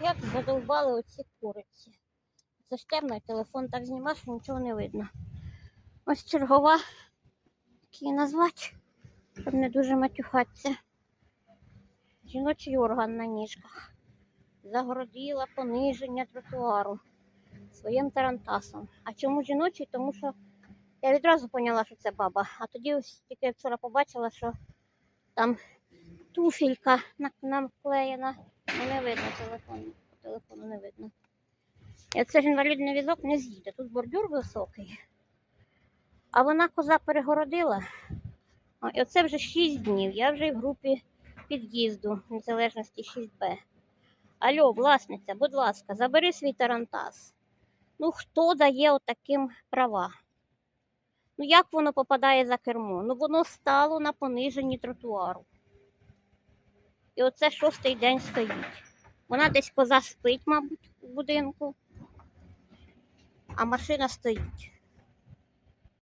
Як задовбали оці куриці. Це ж темно, телефон так знімав, що нічого не видно. Ось чергова, як її назвати, щоб не дуже матюхатися. Жіночий орган на ніжках. Загородила пониження тротуару своїм тарантасом. А чому жіночий? Тому що я відразу поняла, що це баба. А тоді ось тільки вчора побачила, що там туфелька на- наклеєна. Ну, не видно телефон. Телефону не видно. І оце ж інвалідний візок не з'їде. Тут бордюр високий. А вона коза перегородила. І оце вже 6 днів. Я вже в групі під'їзду незалежності 6Б. Алло, власниця, будь ласка, забери свій тарантас. Ну, хто дає отаким права? Ну, як воно попадає за кермо? Ну, воно стало на пониженні тротуару. І оце шостий день стоїть. Вона десь коза спить, мабуть, у будинку, а машина стоїть.